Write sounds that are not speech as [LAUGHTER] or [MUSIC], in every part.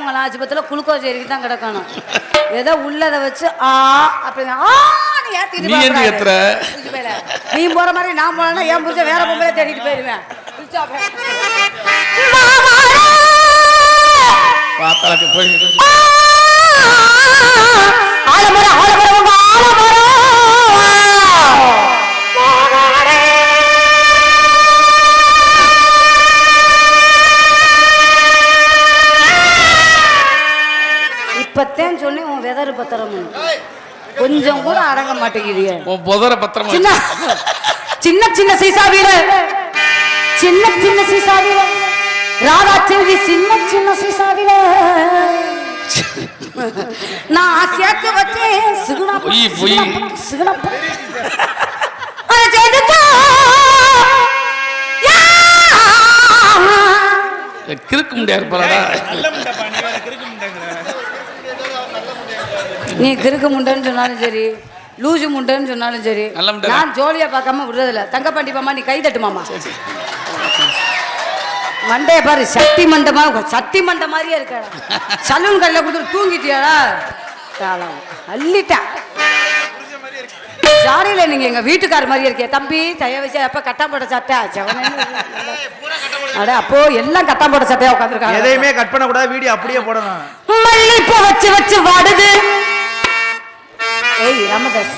செய்யாம ஆஸ்பத்திரியில் குளுக்கோஸ் ஏறிக்கு தான் கிடக்கணும் ஏதோ உள்ளதை வச்சு ஆ அப்படி ஆ நீ போற மாதிரி நான் போனா என் புரிச்ச வேற பொம்பளை தேடிட்டு போயிருவேன் ஆலமரம் ஆலமரம் ஆலமரம் இப்பத்தேன் சொன்னி உன் வெதறு பத்திரம் கொஞ்சம் கூட அடங்க மாட்டேங்கிறீங்க உன் புதர பத்திரமா சின்ன சின்ன சின்ன சீசாவில. சின்ன சின்ன சீசாவில. ராதா செல்வி சின்ன சின்ன சீசாவில. நான் சேர்த்து வச்சேன். சிகுணா பொய், பொய். அதை! கிறுக்க முடியாது நீ கிறுக்கு முண்டைன்னு சொன்னாலும் சரி லூசு முண்டைன்னு சொன்னாலும் சரி நான் ஜோலியா பார்க்காம விடுறதில்ல. தங்கப்பாண்டி மாமா நீ கை தட்டு மாமா மண்டைய பாரு சட்டி மண்டமா சட்டி மண்டை மாதிரியே இருக்கடா சலூன் கடையில் கொடுத்து தூங்கிட்டியாடா? தாளம். அள்ளிட்டேன். ஜாலியில நீங்க எங்க வீட்டுக்கார மாதிரியே இருக்கே. தம்பி தய வச்சு அப்ப கட்டாம் போட்ட சட்டை. செவனேன்னு அட அப்போ எல்லாம் கட்டாம் போட்ட சட்டையா உட்காந்துருக்காங்க எதையுமே கட் பண்ண கூடாது வீடியோ அப்படியே போடணும். மல்லிப்பூ வச்சு வச்சு வாடுது. ஏய் ராமதாஸ்.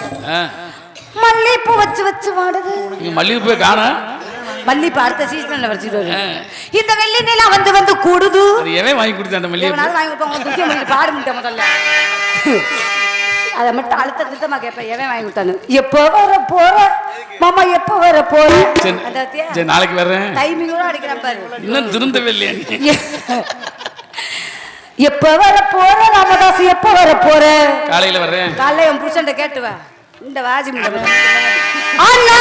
மல்லிப்பூ வச்சு வச்சு வாடுது. நீங்க மல்லிகை போய் காண? மல்லிப்பூ அடுத்த சீசன்ல வச்சுட்டு இந்த வெள்ளி நிலா வந்து வந்து கூடுது. எவன் வாங்கி கொடுத்த அந்த மல்லிகை வாங்கி கொடுப்பாங்க பாடு முட்டை முதல்ல. அதை மட்டும் அழுத்த திருத்தமா கேட்பேன் எவன் வாங்கி கொடுத்தானு எப்போ வர போற? மாமா எப்போ வர போற? சரி நாளைக்கு வர்றேன். டைமிங்கோட அடிக்கிறான் பாரு. இன்னும் திருந்தவே இல்லையா எப்ப வர போற ராமதாஸ்? எப்ப வர போற? காலையில வர்றேன் காலையில என் புருஷன்ட்ட கேட்டுவா இந்த வாஜி அண்ணா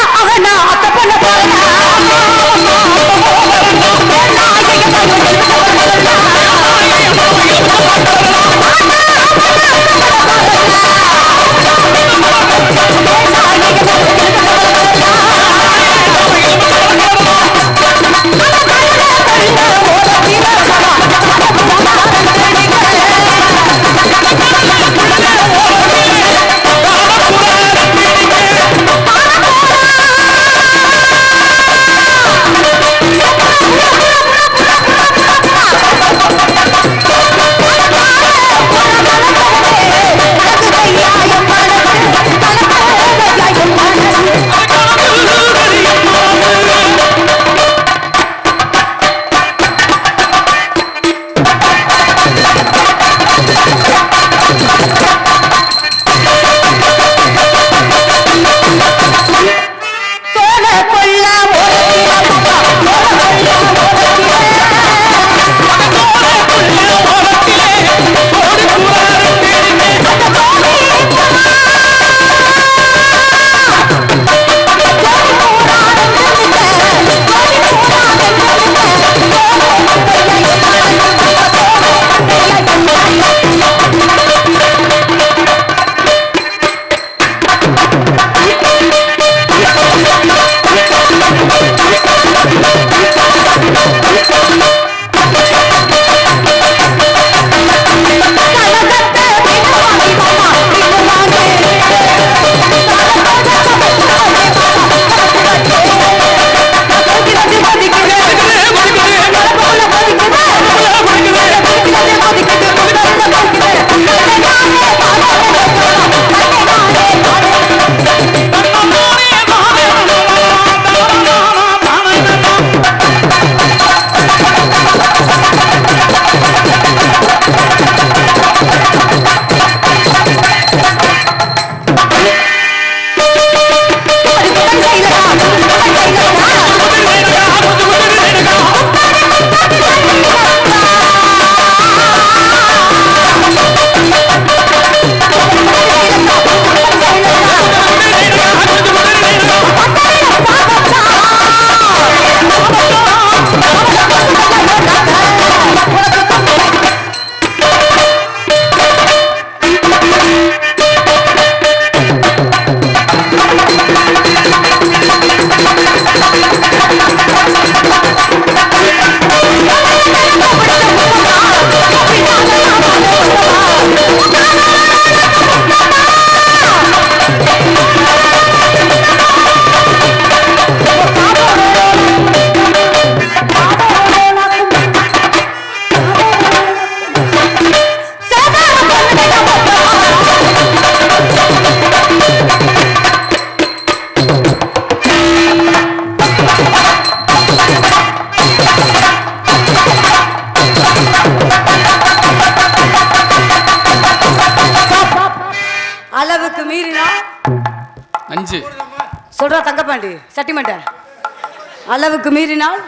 அளவுக்கு மீறினால்?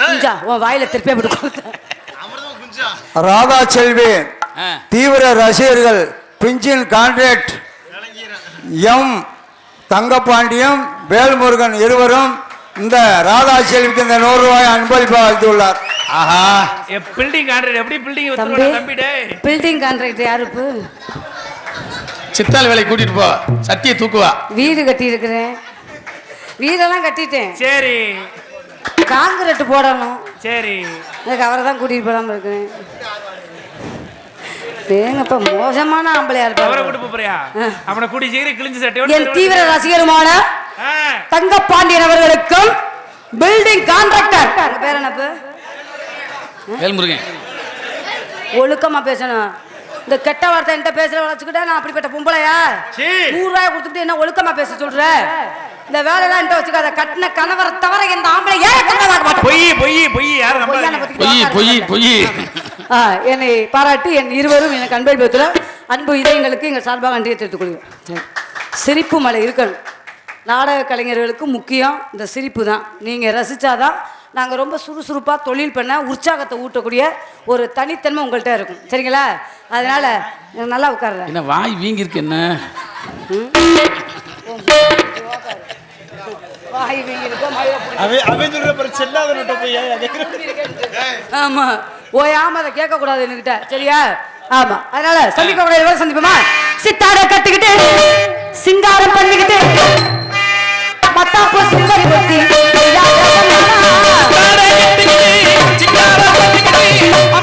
குஞ்சா உன் வாயில திருப்பி அப்படி ராதா செல்வி. தீவிர ரசிகர்கள் பிஞ்சின் கான்ட்ராக்ட் எம் தங்கப்பாண்டியம் வேல்முருகன் இருவரும் இந்த ராதா செல்விக்கு இந்த நூறு ரூபாய் அன்பளிப்பாக அளித்துள்ளார். ஆஹா. பில்டிங் கான்ட்ராக்ட் எப்படி பில்டிங் தம்பி வித்துருவாங்க தம்பி டேய் பில்டிங் கான்ட்ராக்ட் யாருப்பு சித்தாள் வேலைக்கு கூட்டிட்டு போ. சட்டியை தூக்குவா. வீடு கட்டி இருக்கிறேன் வீடெல்லாம் கட்டிட்டேன். சரி. காங்கிரட் போடணும். சரி. அதுக்கு அவரை தான் கூட்டிட்டு போடாம இருக்கிறேன். ஏங்கப்பா மோசமான ஆம்பளையா அவரை இருப்பாரு கூட்டு போறியா அவனை கூடி சீக்கிரம் கிழிஞ்சு சட்டையோட என் தீவிர ரசிகருமான ஆ, தங்கப்பாண்டியன் அவர்களுக்கும் பில்டிங் கான்ட்ராக்டர் பேர் என்னப்பு? வேல்முருகன். ஒழுக்கமா பேசணும். இந்த கெட்ட வார்த்தை என்கிட்ட பேசுற வச்சுக்கிட்டா நான் அப்படிப்பட்ட பொம்பளையா? சீ. நூறு ரூபாய் கொடுத்துட்டு என்ன ஒழுக்கமா பேச சொல்ற? இந்த வேலையெல்லாம் என்கிட்ட வச்சுக்காத. கட்டின கணவரை தவிர எந்த ஆம்பளை ஏன் மாட்டேன். பொய் பொய் பொய் யாரும் பொய். பொய் பொய். ஆ, என்னை பாராட்டி என் இருவரும் எனக்கு அன்பளிப்பத்தில் அன்பு இதயங்களுக்கு எங்கள் சார்பாக நன்றியை தெரிவித்துக் கொள்கிறோம் சரி. சிரிப்பு மலை இருக்கணும் நாடக கலைஞர்களுக்கு முக்கியம் இந்த சிரிப்பு தான். நீங்கள் ரசித்தாதான் நாங்கள் ரொம்ப சுறுசுறுப்பாக தொழில் பண்ண உற்சாகத்தை ஊட்டக்கூடிய ஒரு தனித்தன்மை உங்கள்கிட்ட இருக்கும். சரிங்களா? அதனால் நல்லா உட்கார்ற என்ன வாய் வீங்கி இருக்கு என்ன? வாய் வீங்கிருக்கோ, மழையை பிடிக்கும். அவன் அவன் சொல்ற பாரு செல்லாத நோட்ட போய் ஏன் கேக்குற? ஆமா. ஓயாம அதை கேட்க கூடாது என்கிட்ட. சரியா? ஆமா. அதனால சந்திக்கக்கூடிய எவ்வளவு சந்திப்போமா? சித்தாட கட்டிக்கிட்டு சிங்காரம் பண்ணிக்கிட்டு மத்தாப்பு சிங்கரி பத்தி Brasil.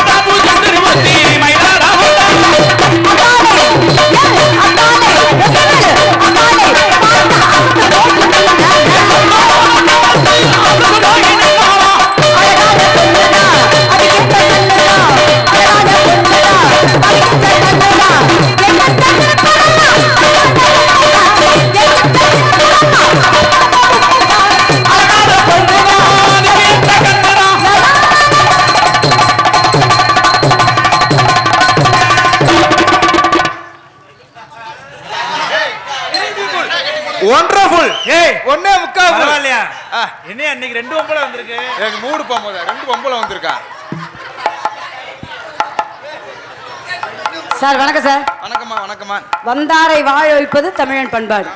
சார் வணக்கம் சார். வணக்கம்மா வணக்கம்மா. வந்தாரை வாழ வைப்பது தமிழன் பண்பாடு.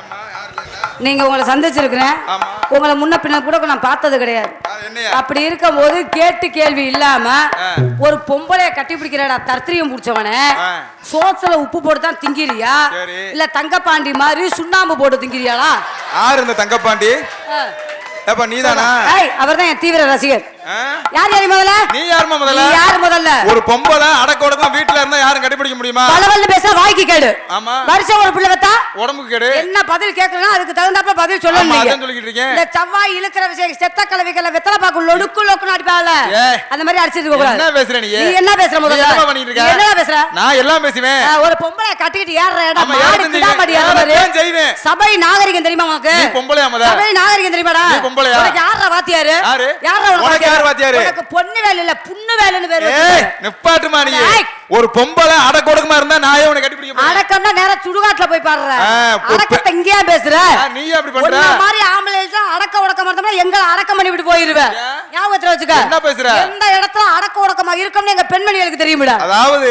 நீங்க உங்களை சந்திச்சிருக்கிறேன். உங்களை முன்ன பின்ன கூட நான் பார்த்தது கிடையாது. அப்படி இருக்கும்போது கேட்டு கேள்வி இல்லாம. ஒரு பொம்பளைய கட்டி பிடிக்கிறடா தர்த்திரியம் பிடிச்சவன. சோத்துல உப்பு போட்டு தான் திங்கிறியா. இல்ல தங்கப்பாண்டி மாதிரி சுண்ணாம்பு போட்டு திங்கிறியாளா? யார் இந்த தங்கப்பாண்டி? நீதானா? அவர் தான் என் தீவிர ரசிகர்? யார் யாரு முதல்ல நீ யாரும்மா முதல்ல யார் முதல்ல ஒரு பொம்பளை அடக்க ஒடுக்கமா இருந்தா யாரும் கண்டுபிடிக்க முடியுமா பலவல்ல பேச வாய்க்கு கேடு ஆமா வருஷம் ஒரு பிள்ளை வைத்தா உடம்புக்கு கேடு என்ன பதில் கேட்கறனா அதுக்கு தகுந்தாப்புல பதில் சொல்லணும் நீங்க. அதான் சொல்லிக்கிட்டு இருக்கேன். இந்த செவ்வாய் இழுக்கிற விஷயம் செத்த கலவிக்கல வெத்தலை பாக்கு லொடுக்கு லொக்குன்னு. அந்த மாதிரி அடிச்சிட்டு கூடாது என்ன பேசுற நீ? என்ன பேசுற முதல்ல என்னம்மா பண்ணிட்டு இருக்க? நீ என்னடா பேசுற நான் எல்லாம் பேசுவேன் ஒரு பொம்பளை கட்டிக்கிட்டு ஏறுற இடம் மாடு கிடாமடி மாதிரி. செய்வேன். சபை நாகரிகம் தெரியுமா உனக்கு? சபை நாகரிகம் தெரியுமாடா பொம்பளையா? யாரா வாத்தியாரு யாரு? யாரா உனக்கு உனக்கு யார் வாத்தியாரு? உனக்கு பொண்ணு வேலை இல்ல புண்ணு வேலைன்னு பேரு ஏய். நிப்பாட்டுமா நீ. ஒரு பொம்பளை அடக்க ஒடுக்கமா இருந்தா நான் உன்னை கண்டுபிடிக்க முடியும் அடக்கம்னா நேரா சுடுகாட்டுல போய் பாடுற அடக்கத்தை இங்கேயா பேசுற நீ அப்படி பண்ற? மாதிரி ஆம்பளை அடக்க உடக்க மாட்டோம்னா எங்களை அடக்கம் பண்ணி விட்டு போயிருவேன்? ஞாபகத்துல வச்சுக்க என்ன பேசுற? எந்த இடத்துல அடக்க உடக்கமா இருக்கும்னு எங்க பெண்மணிகளுக்கு தெரியுமிடா அதாவது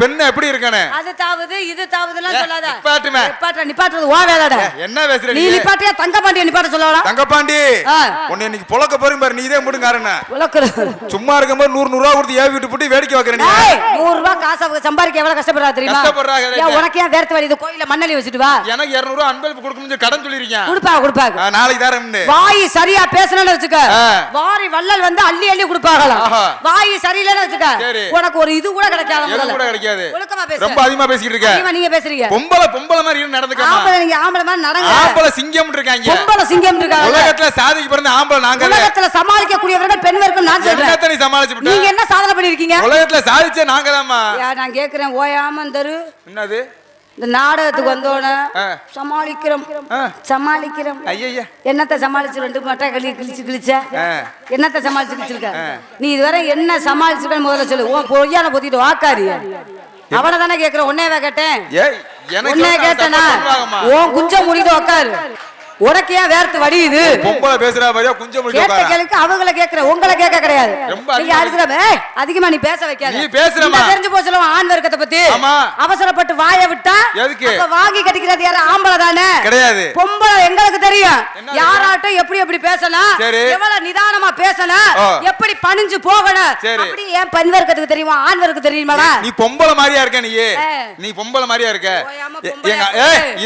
பெண்ணு எப்படி இருக்கானே அது தாவுது இது தாவுதுலாம் சொல்லாத நிப்பாட்டுமே. நிப்பாட்டுற நிப்பாட்டுறது ஓ வேலைடா என்ன பேசுற நீ நிப்பாட்டியா தங்க பாண்டிய நிப்பாட்ட சொல்லவா தங்கப்பாண்டி ஆ. உன்னை இன்னைக்கு புழக்க போறீங்க பாரு நீ இதே முடுங்காரன உலக்குறது சும்மா இருக்கும்போது நூறு நூறு ரூபா கொடுத்து ஏவி விட்டு போட்டு வேடிக்கை வைக்கிற நீ? ஏய், நூறு ரூபாய் காசு சம்பாதிக்க எவ்வளவு கஷ்டப்படுறா தெரியுமா? கஷ்டப்படுறாங்க, உனக்கு ஏன் வேர்த்து வலி? இது கோயில மண்ணலி வச்சுட்டு வா. எனக்கு இருநூறு ரூபா அன்பளிப்பு கொடுக்கணும்னு கடன் சொல்லிருக்கேன் கொடுப்பா கொடுப்பாங்க ஆ, நாளைக்கு தரேன் வாய் சரியா பேசணும்னு வச்சுக்க. வாரி வள்ளல் வந்து அள்ளி அள்ளி கொடுப்பாங்களாம். வாய் சரியில்லைன்னு வச்சுக்க. உனக்கு ஒரு இது கூட கிடைக்காது. கூட கிடைக்காது. ரொம்ப அதிகமா பேசிக்கிட்டு இருக்க. நீங்க பேசுறீங்க. பொம்பளை பொம்பளை மாதிரி இருந்து நடந்துக்காம? ஆம்பளை நீங்க ஆம்பளை மாதிரி நடங்க. ஆம்பளை சிங்கம் இருக்காங்க. பொம்பளை சிங்கம் இருக்காங்க. உலகத்துல சாதிக்கு பிறந்த ஆம்பளை நாங்க உலகத்துல சமாளிக்க கூடியவர்கள் பெண் இருக்கும் நான் சொல்றேன். நீ சமாளிச்சு நீங்க என்ன சாதனை பண்ணிருக்கீங்க? உலகத்துல சாதிச்ச நாங்க தான்மா. நான் கேக்குறேன். ஓயாம தரு. என்னது? இந்த நாடகத்துக்கு வந்தோடனே. சமாளிக்கிறோம். சமாளிக்கிறோம். என்னத்த சமாளிச்சு ரெண்டு மட்டை களி கிழிச்சு கிழிச்ச. என்னத்த சமாளிச்சு கிழிச்சிருக்க? நீ இதுவரை என்ன சமாளிச்சிருக்கன்னு முதல்ல சொல்லு. உன் பொய்யான பொத்திட்டு வாக்காரி. அவனை தானே கேட்கிறேன் உன்னேவா கேட்டேன். உன்னை கேட்டனா. உன் குஞ்சம் முடிந்து உட்காரு உனக்கு ஏன் வேர்த்து வடியுது? பொம்பளை பேசுறா மாதிரியா குஞ்சம் கேட்ட. கேளுக்கு அவங்கள கேக்குற உங்களை கேட்க கிடையாது. நீங்க அதிகமா அழுதுற ஏய், அதிகமா நீ பேச வைக்காத. நீ பேசுறம்மா. இந்த தெரிஞ்சு போச்சுல ஆண் வர்க்கத்தை பத்தி. அவசரப்பட்டு வாயை விட்டா எதுக்கு? அப்ப வாங்கி கட்டிக்கிறது யாரு? ஆம்பளை தானே. கிடையாது. பொம்பளை எங்களுக்கு தெரியும். யாராட்டும் எப்படி எப்படி பேசணும்? சரி. எவ்வளவு நிதானமா பேசணும்? ஓ. எப்படி பணிஞ்சு போகணும். அப்படி ஏன் பெண் வர்க்கத்துக்கு தெரியுமா? ஆண் வர்க்கத்துக்கு தெரியுமாடா நீ பொம்பளை மாதிரியா இருக்க நீ. நீ பொம்பளை மாதிரியா இருக்க?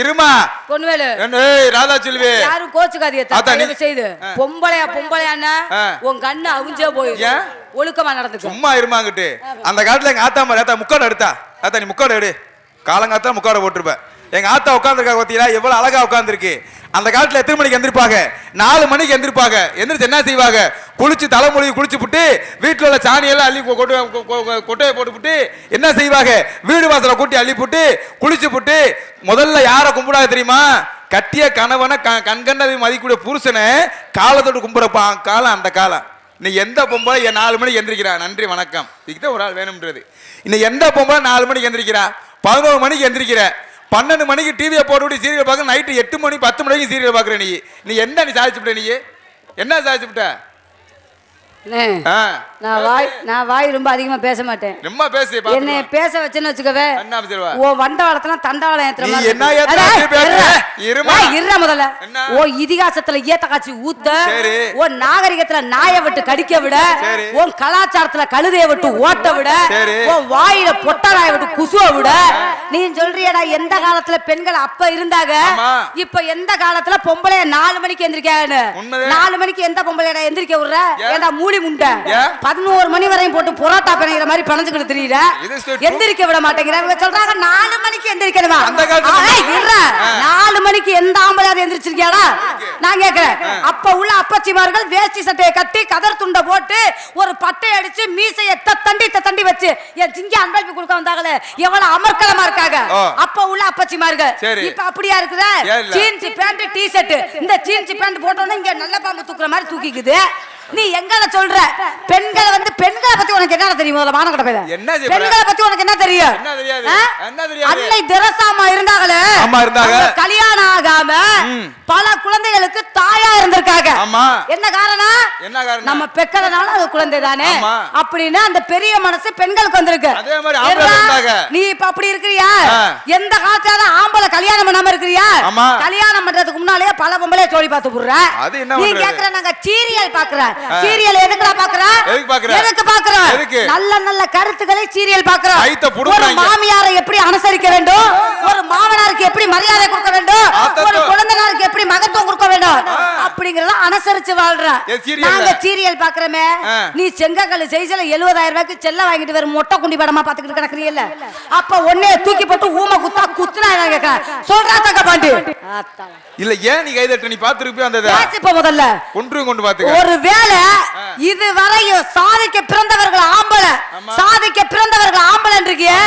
இருமா. பொன்வேலு. ஏய் ராதா செல்வி யாரும் கோச்சுக்காதீங்க தயவு செய்து. பொம்பளையா பொம்பளையான்னா ஆ. உன் கண்ணு அவிஞ்சே போயிடும். ஏன்? ஒழுக்கமா நடந்துக்கும் சும்மா இருமாங்கிட்டு அந்த காலத்துல எங்க ஆத்தா மாதிரி ஆத்தா முக்காடு எடுத்தா. ஆத்தா நீ முக்காடு எடு. காலங்காத்தா முக்காடு போட்டிருப்ப. எங்க ஆத்தா உட்காந்துருக்கா பாத்தீங்களா? எவ்வளவு அழகா உட்காந்துருக்கு அந்த காலத்துல எத்தனை மணிக்கு எந்திரிப்பாங்க? நாலு மணிக்கு எந்திரிப்பாங்க. எந்திரிச்சு என்ன செய்வாங்க? குளிச்சு தலைமொழி குளிச்சு புட்டு வீட்டுல உள்ள சாணியெல்லாம் அள்ளி கொட்டு கொட்டையை போட்டு புட்டு என்ன செய்வாங்க? வீடு வாசலை கூட்டி அள்ளி புட்டு குளிச்சு புட்டு முதல்ல யாரை கும்பிடாது தெரியுமா? கட்டிய கணவனை க- கண்கண்டது மதிக்கூடிய புருஷனை காலத்தோடு கும்பிடப்பா காலம் அந்த காலம். நீ எந்த பொம்பளை என் நாலு மணிக்கு எந்திரிக்கிறா? நன்றி வணக்கம். இதுக்கிட்ட ஒரு ஆள் வேணும்ன்றது. இன்னும் எந்த பொம்பளை நாலு மணிக்கு எந்திரிக்கிறா? பதினோரு மணிக்கு எந்திரிக்கிற. பன்னெண்டு மணிக்கு டிவியை போட்டுவிட்டு சீரியல் பார்க்க நைட்டு எட்டு மணி பத்து மணிக்கு சீரியல் பார்க்குற நீ. நீ என்ன நீ சாதிச்சுட்ட நீ? என்ன அண்ணே, ஆ. நான் வாய் நான் வாய் ரொம்ப அதிகமா பேச மாட்டேன் ரொம்ப பேசு என்னை. பேச வச்சேன்னு வச்சுக்கவே? ஓ வண்டவாளத்துல தண்டவாளம் ஏத்துற நீ மாதிரி என்ன. ஏத்துற முதல்ல? ஓ இதிகாசத்துல ஈத்த காட்சி ஊத்த சரி. ஓ நாகரிகத்துல நாயை விட்டு கடிக்க விட சரி. உன் கலாச்சாரத்துல கழுதையை விட்டு ஓட்ட விட சரி. உன் வாயில பொட்ட நாயை விட்டு குசுவ விட நீ சொல்றியடா எந்த காலத்துல பெண்கள் அப்ப இருந்தாங்க ஆமா. இப்ப எந்த காலத்துல பொம்பளைய நாலு மணிக்கு எந்திரிக்கான்னு. நாலு மணிக்கு எந்த பொம்பளையடா எந்திரிக்க விடுற ஏன்? ஏண்டா மூடி முண்டை? பதினோரு மணி வரையும் போட்டு புரோட்டா பிணைகிற மாதிரி பிணைஞ்சுக்கிட்டு straight எந்திரிக்க விட மாட்டேங்கிற. இவங்க சொல்றாங்க நாலு மணிக்கு எந்திரிக்கணுமா. நாலு மணிக்கு எந்த ஆம்பளையாவது எந்திரிச்சிருக்கியாடா? நான் கேக்குறேன். அப்ப உள்ள அப்பச்சிமார்கள் வேஷ்டி சட்டையை கட்டி கதர் துண்டை போட்டு ஒரு பட்டை அடிச்சு மீசைய தண்டி தண்டி வச்சு என் சிங்க அன்பளிப்பு கொடுக்க வந்தாங்களே. எவ்வளவு அமர்க்கலமா இருக்காங்க. அப்ப உள்ள அப்பச்சிமார்கள். இப்ப அப்படியா இருக்குதா? ஜீன்ஸ் பேண்ட் டி ஷர்ட் இந்த ஜீன்ஸ் பேண்ட் போட்டோன்னா இங்க நல்ல பாம்பு தூக்குற மாதிரி தூக்கிக்குது. நீ எங்கள சொல்ற பெண்களை வந்து பெண்களை பத்தி உனக்கு என்ன தெரியும் முதல்ல மானக்கட்ட போயில என்ன செய்ய போற? பெண்களை பத்தி உனக்கு என்ன தெரியும்? அன்னை தெரசாமா இருந்தாங்களே ஆமா, இருந்தாங்க. அவங்க கல்யாணம் ஆகாம. பல குழந்தைகளுக்கு தாயா இருந்திருக்காங்க ஆமா. என்ன காரணம் என்ன காரணம்? நம்ம பெக்கறதுனால அது குழந்தை தானே. அப்படின்னு அந்த பெரிய மனசு பெண்களுக்கு வந்திருக்கு அதே மாதிரி ஆம்பளை ஏன்னா, இருந்தாங்க. நீ இப்ப அப்படி இருக்கிறியா. எந்த காலத்துல ஆம்பளை கல்யாணம் பண்ணாம இருக்கிறியா. கல்யாணம் பண்றதுக்கு முன்னாலே பல பொம்பளைய ஜோடி பார்த்து போடுற நீ? கேக்குற நாங்க சீரியல் பாக்குறோம் சீரியல் எதுக்குடா பாக்குறோம் எதுக்கு பாக்குற? எதுக்கு பாக்குறோம் எதுக்கு? நல்ல நல்ல கருத்துக்களை சீரியல் பாக்குறோம் கைத்த ஒரு புடுங்குறாங்க. மாமியாரை எப்படி அனுசரிக்க வேண்டும்? ஒரு மாமனாருக்கு எப்படி மரியாதை கொடுக்க வேண்டும். ஒரு குழந்தைனாருக்கு எப்படி மகத்துவம் கொடுக்க வேண்டும்? அப்படிங்கறத அனுசரிச்சு சீரியல்ல? நாங்க சீரியல் பாக்குறோமே. நீ செங்கக்கல் செய்சல எழுபதாயிரம் ரூபாய்க்கு செல்ல வாங்கிட்டு வேற மொட்டை குண்டி படமா பாத்துக்கிட்டு கிடக்குறீல்ல அப்ப ஒன்னே தூக்கி போட்டு ஊமை குத்தா குத்துனா கேட்க சொல்றா தக்க பாண்டு. இல்ல ஏன் நீ கைதட்ட நீ பாத்துருப்பியோ அந்த முதல்ல? ஒன்று கொண்டு பாத்துக்க ஒரு வேளை இதுவரையும் சாதிக்க பிறந்தவர்கள் ஆம்பளை ஆமா. சாதிக்க பிறந்தவர்கள் ஆம்பளை இருக்கியே?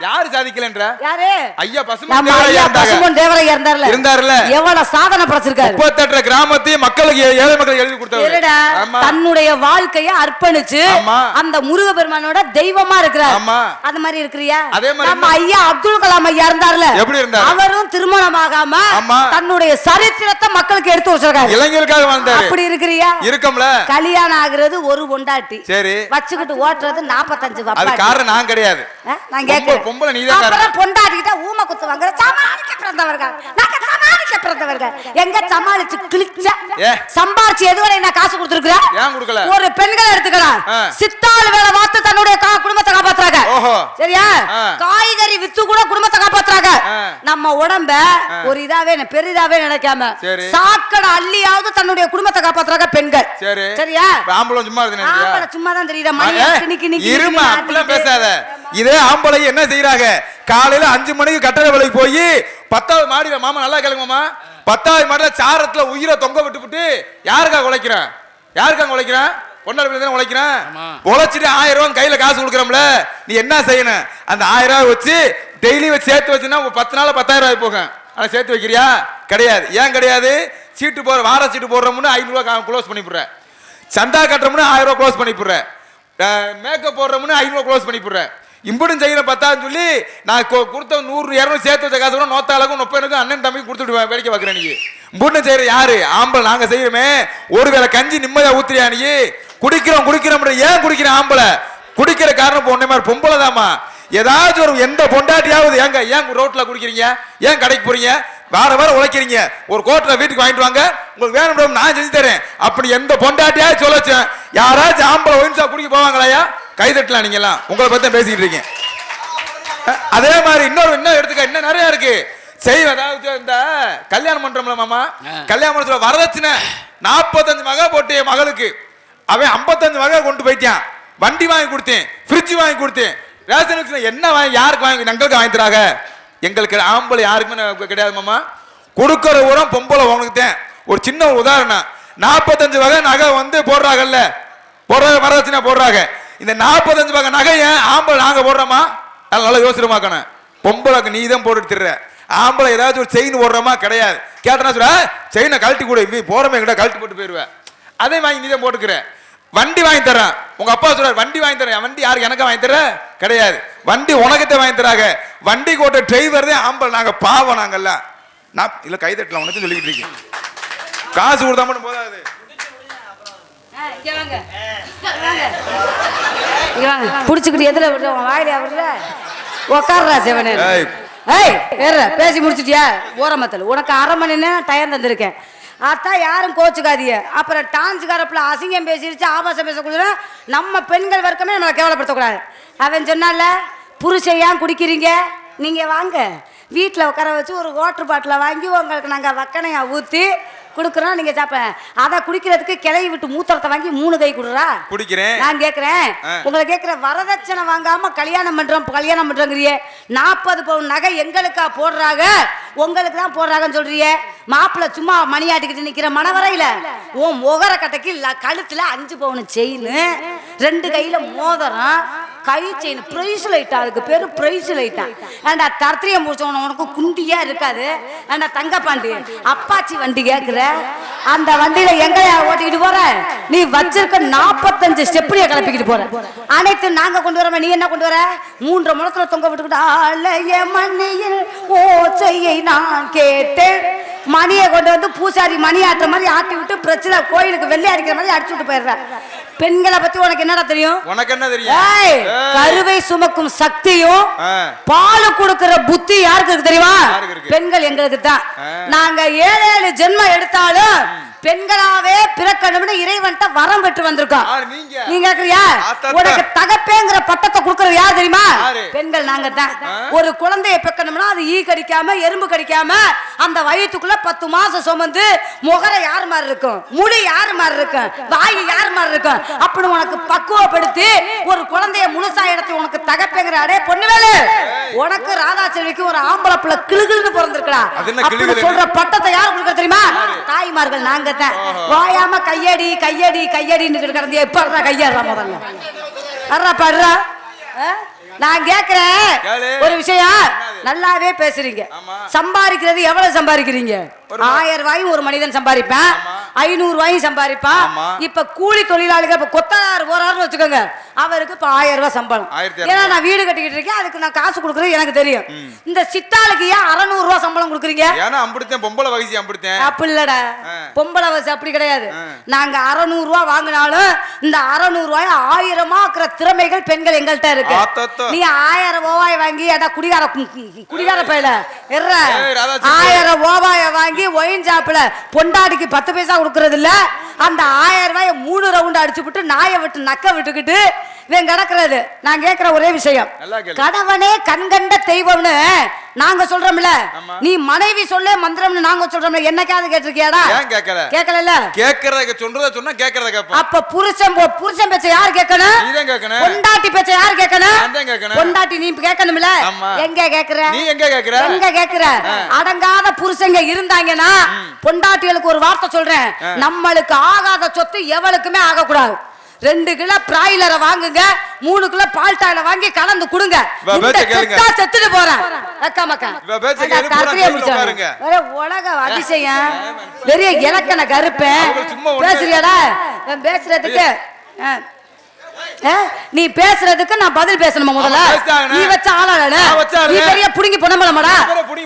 யாரு சாதிக்கலன்ற? யாரு? ஐயா பசுமன் ஐயா. பசுமன் தேவரையா இருந்தார்ல? எவ்வளவு சாதனை படைச்சிருக்காரு. முப்பத்தெட்டு கிராமத்தையும் மக்களுக்கு ஏழை மக்களுக்கு எழுதி ஆமா. தன்னுடைய வாழ்க்கைய அர்ப்பணிச்சு. அந்த முருகபெருமானோட தெய்வமா இருக்கிறார். அது மாதிரி இருக்கிறியா? அதே மாதிரி நம்ம ஐயா அப்துல் கலாம் ஐயா இருந்தார்ல. எப்படி இருந்தாரு? அவரும் திருமணமாகாம ஆமா. தன்னுடைய சரித்திரத்தை மக்களுக்கு எடுத்து வச்சிருக்காரு. இளைஞருக்காக வாழ்ந்தாரு. அப்படி இருக்கிறியா? இருக்கம்ல. கல்யாணம் ஆகுறது ஒரு பொண்டாட்டி. சரி. வச்சுக்கிட்டு ஓட்டுறது நாற்பத்தஞ்சு அது காரணம் நான் கிடையாது. நான் பொம்பளை- கேட்கிறேன் பொம்பளை நீதான் பொண்டாட்டிக்கிட்ட ஊமை குத்துவாங்க சமாளிக்க பிறந்தவர்கள். நாங்க பிறந்தவர்கள் எங்க சமாளிச்சு கிழிச்ச. சம்பாரிச்சு எதுவரை நான் காசு கொடுத்துருக்குறேன் ஏன் கொடுக்கல? ஒரு பெண்களை எடுத்துக்கலாம். சித்தாள் வேலை பார்த்து தன்னுடைய குடும்பத்தை காப்பாத்துறாங்க. சரியா. காய்கறி வித்து கூட குடும்பத்தை காப்பாத்துறாங்க. நம்ம உடம்ப ஒரு இதாவே பெரிதாவே நினைக்காம. சாக்கடை அள்ளியாவது தன்னுடைய குடும்பத்தை காப்பாத்துறாங்க பெண்கள். சரி. சரியா? இப்ப ஆம்பளை சும்மா ஆம்பளை சும்மா தான் தெரியுற மணி நிக்கி நிக்கி இருமா பேசாத. இதே ஆம்பளை என்ன செய்யறாங்க காலையில அஞ்சு மணிக்கு கட்டளை வேலைக்கு போய் பத்தாவது மாடியில மாமா நல்லா கேளுங்க மாமா. பத்தாவது மாடியில சாரத்துல உயிரை தொங்க விட்டுப்புட்டு யாருக்கா உழைக்கிறேன் யாருக்கா உழைக்கிறேன் தானே உழைக்கிறேன் உழைச்சிட்டு ஆயிரம் ரூபாய் கையில காசு கொடுக்குறோம்ல. நீ என்ன செய்யணும்? அந்த ஆயிரம் ரூபாய் வச்சு டெய்லி வச்சு சேர்த்து வச்சுன்னா பத்து நாள் பத்தாயிரம் ரூபாய் போகும். ஆனா சேர்த்து வைக்கிறியா? கிடையாது. ஏன் கிடையாது? சீட்டு போற வார சீட்டு போடுறோம்னு ஐநூறுரூவா க்ளோஸ் பண்ணி போடுறேன் சந்தா கட்டுறோம்னு ஆயிரம் ரூபாய் க்ளோஸ் பண்ணி போடுறேன் மேக்கப் போடுறோம்னு ஐநூறுவா க்ளோஸ் பண்ணி போடுறேன் இம்புடும் செய்யற பத்தான்னு சொல்லி நான் கொ- கொடுத்த நூறு இரநூறு சேர்த்து வச்ச காசு கூட நோத்தாளுக்கும் முப்பனுக்கும் அண்ணன் தம்பி கொடுத்துட்டு வேலைக்கு வேடிக்கை பார்க்குறேன் நீ இம்புடும் செய்யற யாரு? ஆம்பளை நாங்க செய்யறோமே ஒருவேளை கஞ்சி நிம்மதியா ஊத்துறியா நீ குடிக்கிறோம் குடிக்கிறோம் ஏன் குடிக்கிற ஆம்பளை? குடிக்கிற காரணம் பொண்ணை மாதிரி பொம்பளை தாமா ஏதாச்சும் ஒரு எந்த பொண்டாட்டியாவது ஏங்க ஏன் ரோட்ல குடிக்கிறீங்க? ஏன் கடைக்கு போறீங்க? வேற வேற உழைக்கிறீங்க. ஒரு கோட்டில் வீட்டுக்கு வாங்கிட்டு வாங்க. உங்களுக்கு வேணும் நான் செஞ்சு தரேன். அப்படி எந்த பொண்டாட்டியாவது சொல்லச்சேன். யாராச்சும் ஆம்பளை ஒயின்ஸா குடிக்க போவாங்களாயா? கைதட்டலாம் நீங்க எல்லாம் உங்களை தான் பேசிக்கிட்டு இருக்கீங்க அதே மாதிரி இன்னொரு இன்னும் எடுத்துக்க இன்னும் நிறைய இருக்கு. செய்வ அதாவது இந்த கல்யாணம் பண்றோம்ல மாமா கல்யாணம் பண்ண வரதட்சணை நாற்பத்தஞ்சு மக போட்டு என் மகளுக்கு. அவன் ஐம்பத்தஞ்சு மக கொண்டு போயிட்டான். வண்டி வாங்கி கொடுத்தேன் ஃப்ரிட்ஜ் வாங்கி கொடுத்தேன். ரேஷன் என்ன வாங்கி யாருக்கு வாங்கி எங்களுக்கு வாங்கி தராங்க எங்களுக்கு ஆம்பளை யாருக்குமே கிடையாது மாமா. கொடுக்கிற உரம் பொம்பளை உனக்கு தான் ஒரு சின்ன உதாரணம். நாற்பத்தஞ்சு வகை நகை வந்து போடுறாங்கல்ல. போடுறாங்க வரதட்சணை போடுறாங்க. இந்த நாற்பத்தஞ்சு வகை நகையை ஆம்பளை நாங்கள் போடுறோமா? அதை நல்லா யோசிச்சுமாக்கணும் பொம்பளைக்கு நீ தான் போட்டு திடுற ஆம்பளை ஏதாச்சும் ஒரு செயின் போடுறோமா? கிடையாது. கேட்டனா சொல்ல செயினை கழட்டி கூட. இவன் போறமே கிட்ட கழட்டி போட்டு போயிடுவேன் அதே வாங்கி நீ தான் போட்டுக்கிற. வண்டி வாங்கி தரேன் உங்க அப்பா சொல்றாரு வண்டி வாங்கி தரேன் வண்டி யாருக்கு? எனக்கு வாங்கி தர கிடையாது. வண்டி உனக்குத்தான் வாங்கி தராங்க வண்டி கோட்ட டிரைவர் தான் ஆம்பளை நாங்கள் பாவம் நாங்கல்ல நான் இல்லை கை தட்டலாம் உனக்கு சொல்லிக்கிட்டு இருக்கேன். காசு கொடுத்தா மட்டும் போதாது இங்க வாங்க வாங்க இங்க வாங்க புடிச்சுக்கிட்டு எதுல விடுற? உன் வாயில விடுற? உக்காடுறா சிவனே. ஏய். வேற பேசி முடிச்சிட்டியா? ஓரமத்தல். உனக்கு அரை மணி நேரம் டயம் தந்திருக்கேன். அதான் யாரும் கோச்சுக்காதீங்க. அப்புறம் டான்ஸ் காரப்பில் அசிங்கம் பேசிருச்சு ஆபாசம் பேசக்கூடாது. நம்ம பெண்கள் வர்க்கமே நம்மளை கேவலப்படுத்தக்கூடாது. அவன் சொன்னால புருஷன் ஏன் குடிக்கிறீங்க? நீங்கள் வாங்க. வீட்டில் உட்கார வச்சு ஒரு வாட்டர் பாட்டிலை வாங்கி உங்களுக்கு நாங்கள் வக்கனையா ஊற்றி கொடுக்குறோம் நீங்கள் சாப்பிட. அதை குடிக்கிறதுக்கு கிளை விட்டு மூத்திரத்தை வாங்கி மூணு கை கொடுறா? குடிக்கிறேன். நான் கேட்குறேன். உங்களை கேட்குற வரதட்சணை வாங்காம கல்யாணம் பண்றோம் கல்யாணம் பண்றோங்கிறியே. நாற்பது பவுன் நகை எங்களுக்கா போடுறாங்க? உங்களுக்கு தான் போடுறாங்கன்னு சொல்றியே. மாப்பிள்ளை சும்மா மணியாட்டிக்கிட்டு நிக்கிற மனவரையில உன் முகர கட்டைக்கு கழுத்துல அஞ்சு பவுன் செயின் ரெண்டு கையில மோதிரம் கை செயின் பிரைஸ் லைட்டா அதுக்கு பேரு பிரைஸ் லைட்டா ஏண்டா தரத்திரியம் முடிச்சவன உனக்கு குண்டியா இருக்காது. ஏண்டா தங்கப்பாண்டி அப்பாச்சி வண்டி அந்த வண்டியில எங்கயா ஓட்டிக்கிட்டு போற? நீ வச்சிருக்க நாற்பத்தஞ்சு ஸ்டெப்னிய கிளப்பிக்கிட்டு போற. அனைத்து நாங்க கொண்டு வரோம்? நீ என்ன கொண்டு வர? மூன்று முளத்துல தொங்க விட்டுக்கிட்டு ஆலய மணியில் ஓசையை நான் கேட்டேன். மணியை கொண்டு வந்து பூசாரி மணி ஆட்டுற மாதிரி ஆட்டி விட்டு பிரச்சனை கோயிலுக்கு வெள்ளை அடிக்கிற மாதிரி அடிச்சு விட்டு போயிடுற பெண்களை பத்தி உனக்கு என்னடா தெரியும்? உனக்கு என்ன தெரியும். கருவை சுமக்கும் சக்தியும். பால் கொடுக்கிற புத்தி யாருக்கு தெரியுமா? பெண்கள் எங்களுக்கு தான். நாங்க ஏழு ஏழு ஜென்மம் எடுத்தாலும் பெண்களாவே பிறக்கணும்னு இறைவன்ட்ட வரம் பெற்று வந்திருக்கோம். நீங்க? உனக்கு தகப்பேங்கிற பட்டத்தை கொடுக்கறது யார் தெரியுமா? பெண்கள் நாங்க தான். ஒரு குழந்தைய பெக்கணும்னா அது ஈ கடிக்காம எறும்பு கடிக்காம அந்த வயிற்றுக்குள்ள பத்து மாசம் சுமந்து முகர யார் மாதிரி இருக்கும்? முடி யார் மாதிரி இருக்கும்? வாய் யார் மாதிரி இருக்கும்? அப்படி உனக்கு பக்குவப்படுத்தி ஒரு குழந்தைய முழுசா எடுத்து உனக்கு தகப்பேங்கிற அடே பொண்ணுவேலு உனக்கு ராதா செல்விக்கு ஒரு ஆம்பளை பிள்ளை கிளுகிளுன்னு பிறந்திருக்கா அது என்ன அப்படி கிளுகிளுன்னு? சொல்ற பட்டத்தை யார் கொடுக்க தெரியுமா? தாய்மார்கள் நாங்க தான் வாயாம கையடி கையடி கையடின்னு கிடந்தே எப்ப கையாடுறா முதல்ல. அர்றா பாடுறா? நான் கேக்குறேன். ஒரு விஷயம். நல்லாவே பேசுறீங்க. சம்பாதிக்கிறது எவ்வளவு சம்பாதிக்கிறீங்க? ஆயிரம் ரூபாயும் ஒரு மனிதன் சம்பாதிப்பான். ஆமா. ஐநூறு ரூபாயும் சம்பாதிப்பான். இப்ப கூலி தொழிலாளிகள் இப்ப கொத்தனார் போறாருன்னு வச்சுக்கோங்க. அவருக்கு இப்ப ஆயிரம் ரூபாய் சம்பளம். ஏன்னா நான் வீடு கட்டிக்கிட்டு இருக்கேன். அதுக்கு நான் காசு கொடுக்குறது எனக்கு தெரியும். இந்த சித்தாளுக்கு ஏன் அறநூறு ரூபாய் சம்பளம் கொடுக்குறீங்க? ஏன்னா அம்பிடுத்தேன். பொம்பளை வயசு அம்பிடுத்தேன். அப்படி இல்லடா. பொம்பளை வயசு அப்படி கிடையாது. நாங்க அறநூறு ரூபா வாங்கினாலும் இந்த அறநூறு ரூபாய் ஆயிரமா இருக்கிற திறமைகள் பெண்கள் எங்கள்கிட்ட இருக்கு. நீ ஆயிரம் ரூபாய் வாங்கி ஏடா குடிகார குடிகார பையல. ஆயிரம் ரூபாய வாங்கி ஒயின் ஷாப்ல பொண்டாடிக்கு பத்து பைசா கொடுக்கறது இல்ல அந்த ஆயிரம் ரூபாய மூணு ரவுண்ட் அடிச்சு விட்டு நாயை விட்டு நக்க விட்டுக்கிட்டு இவன் கிடக்குறது. நான் கேட்கிற ஒரே விஷயம். கணவனே கண்கண்ட தெய்வம்னு நாங்க சொல்றோம்ல. நீ மனைவி சொல்ல மந்திரம்னு நாங்க சொல்றோம்ல. என்னைக்காவது கேட்டிருக்கியாடா? கேட்கல கேட்கல கேட்கறத சொல்றத சொன்னா கேட்கறத கேட்போம். அப்ப புருஷன் போ- புருஷன் பேச்ச யார் கேட்கணும். பொண்டாட்டி பேச்ச யார் கேட்கணும்? நான் கேட்கணும். பொண்டாட்டி நீ கேட்கணும்ல. எங்க கேக்குற நீ எங்க கேட்கற? எங்க கேக்குற அடங்காத புருஷங்க இருந்தாங்கன்னா பொண்டாட்டிகளுக்கு ஒரு வார்த்தை சொல்றேன். நம்மளுக்கு ஆகாத சொத்து எவளுக்குமே ஆகக்கூடாது. ரெண்டு கிலோ பிராய்லரை வாங்குங்க மூணு கிலோ பால்டாயில வாங்கி கலந்து கொடுங்க. செத்துட்டு போறேன். அக்கா மக்கா. உலக அதிசயம். பெரிய இலக்கண கருப்பேன். பேசுறியாடா? நான் பேசுறதுக்கு? நீ பேசுறதுக்கு நான் பதில் பேசணுமா முதல்ல. நீ வச்ச ஆளாடா. நீ பெரிய புடுங்கி பொண்ணமலமாடா.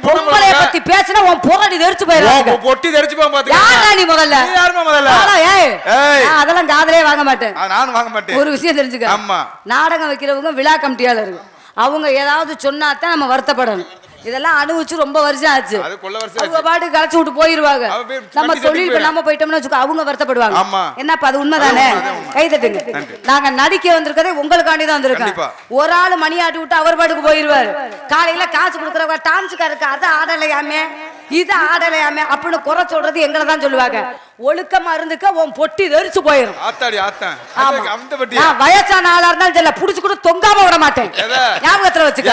பொம்பளைய பத்தி பேசினா உன் பொறாடி தெரிச்சு உன் பொட்டி தெரிச்சு போக யாரா நீ முதல்ல நீ யாரும்மா முதல்ல? ஆளா, ஏய் ஏய். நான் அதெல்லாம் காதலே வாங்க மாட்டேன் நானும் வாங்க மாட்டேன் ஒரு விஷயம் தெரிஞ்சுக்க ஆமா. நாடகம் வைக்கிறவங்க விழா கமிட்டியாளர் அவங்க ஏதாவது சொன்னா தான் நம்ம வருத்தப்படணும் இதெல்லாம் அனுபவிச்சு ரொம்ப வருஷம் ஆச்சு. அவங்க பாட்டு களைச்சு விட்டு போயிருவாங்க. நம்ம தொழில் பண்ணாம போயிட்டோம்னு வச்சுக்கோ அவங்க வருத்தப்படுவாங்க. என்னப்பா அது உண்மைதானே? கை தட்டுங்க நாங்க நடிக்க வந்திருக்கதே உங்களுக்காண்டி தான் வந்திருக்கோம். ஒரு ஆள் மணி ஆட்டி விட்டு அவர் பாட்டுக்கு போயிருவாரு. காலையில காசு கொடுக்குறவங்க டான்ஸுக்காருக்கு அதை ஆடலையாமே. இது ஆடலையாமே அப்படின்னு குறை சொல்றது எங்களை தான் சொல்லுவாங்க. ஒழுக்கமா இருந்துக்க உன் பொட்டி தெரிச்சு நான் வயசான ஆளா இருந்தாலும் தெரியல புடிச்சு கூட தொங்காம விட மாட்டேன்? ஞாபகத்துல வச்சுக்க?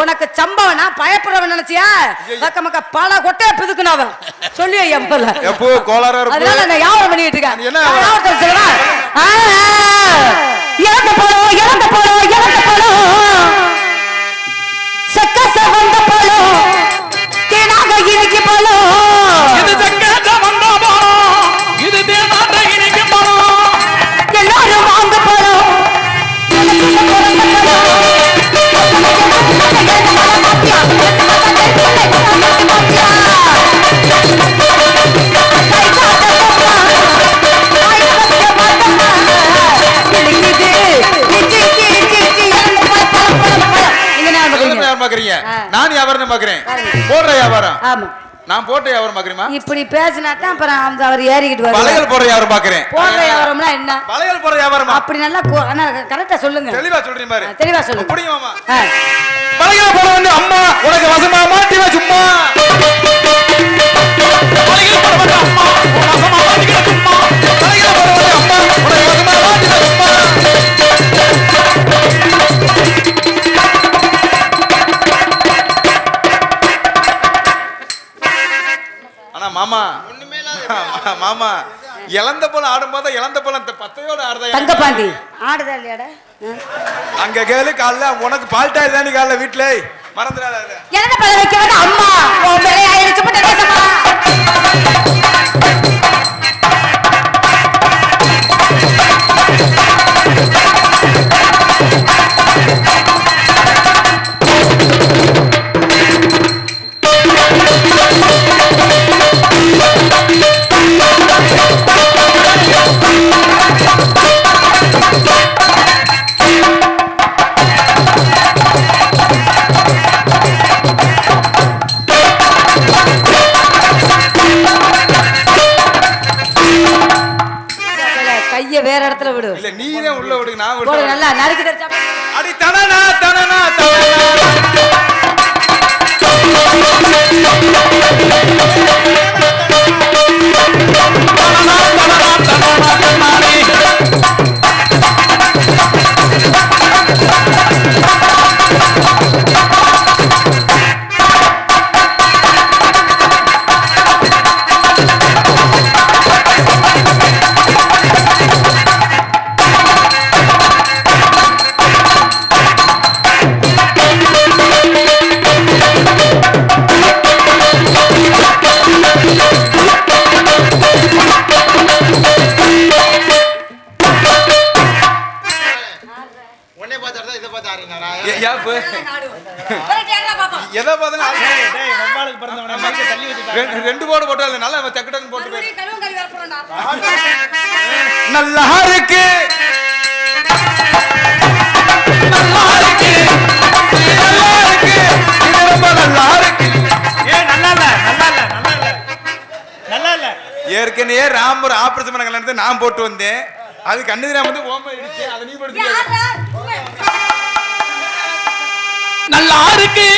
உனக்கு சம்பவம் நான் பயப்படுறவன் நினைச்சியா? பக்க மக்க பல கொட்டைய பிதுக்குனவன் சொல்லி என் இருப்பு அதனால நான் யாவரம் பண்ணிட்டு இருக்கேன். இறந்த பழம் இறந்த பழம் இறந்த பழம் செக்க செவந்த பழம் வியாபாரம் பாக்குறேன். போடுற வியாபாரம். ஆமா. நான் போட்ட வியாபாரம் பாக்குறீமா இப்படி பேசினா தான் அப்புறம் அந்த அவர் ஏறிக்கிட்டு வருவார். வளையல் போடுற வியாபாரம் பாக்குறேன். போடுற வியாபாரம்னா என்ன? வளையல் போடுற வியாபாரமா அப்படி நல்லா ஆனா கரெக்டா சொல்லுங்க. தெளிவா சொல்றீங்க பாரு. தெளிவா சொல்லுங்க. ஆ. வளையல் போட வந்து அம்மா. உனக்கு வசமா மாட்டிவ சும்மா. வளையல் போட மாட்டேன் அம்மா. வசமா மாட்டிக்கிற சும்மா. வளையல் போட வந்து அம்மா. உனக்கு வசமா மாமா. [LAUGHS] மாமா. இழந்த போல ஆடும் போது இழந்த போல அந்த பத்தையோட ஆடுதா தங்கப்பாண்டி. ஆடுதா இல்லையாடா. அங்க கேளு காலைல. உனக்கு பால் டாய் தானே காலைல வீட்டுல மறந்துடாத அதை. இறந்த பழம் வைக்கிறது அம்மா உன் பிள்ளை ஆயிடுச்சு நறுக்கி ஏற்கனவே ராமர் ஆபரேஷன் பண்ண கல்யாணத்தை நான் போட்டு வந்தேன். அது கண்ணுதிரா வந்து ஓம்ப இடிச்சு அதை நீ போட்டு நல்லா இருக்கு.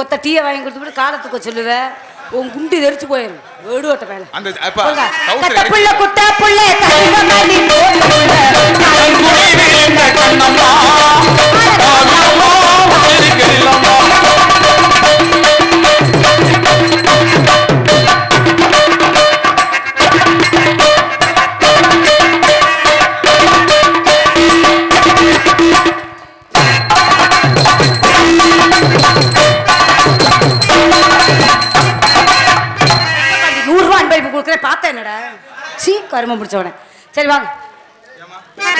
ஒத்த டீயை வாங்கி கொடுத்துட்டு காலத்துக்கு சொல்லுவ. உன் குண்டி தெரிச்சு போயிடும் வேடு ஓட்ட வேலை அந்த அப்பா கட்ட புள்ள குட்ட புள்ள கண்ணம்மா? சீ கரும பிடிச்சவனே சரி வாங்க.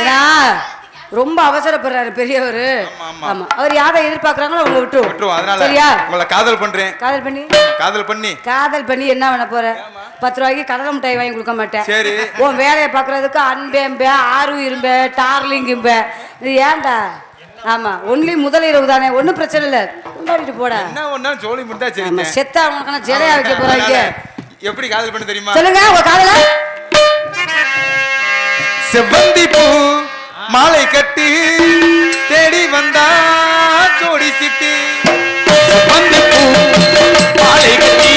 ஏன்னா ரொம்ப அவசரப்படுறாரு பெரியவர். ஆமா, அவர் யாரை எதிர்பார்க்கறாங்களோ அவங்க விட்டுருவோம். விட்டுருவோம். அதனால சரியா? உங்களை காதல் பண்றேன். காதல் பண்ணி? காதல் பண்ணி. காதல் பண்ணி என்ன பண்ண போற? பத்து ரூபாய்க்கு கடலை மிட்டாய் வாங்கி கொடுக்க மாட்டேன். சரி. உன் வேலையை பார்க்கறதுக்கு அன்பேம்பே ஆறு இரும்பே டார்லிங்கும்ப இது ஏன்டா? ஆமா. ஒன்லி முதல் இரவு தானே. ஒன்றும் பிரச்சனை இல்லை. கொண்டாடிட்டு போட. என்ன ஒண்ணா ஜோலி முடிந்தா சரிங்க செத்தா ஜெலையா வைக்க போறாங்க. எப்படி காதல் பண்ண தெரியுமா? சொல்லுங்க உங்க காதல? செவ்வந்தி பூ மாலை கட்டி தேடி வந்தா ஜோடி சிட்டி. செவ்வந்தி பூ மாலை கட்டி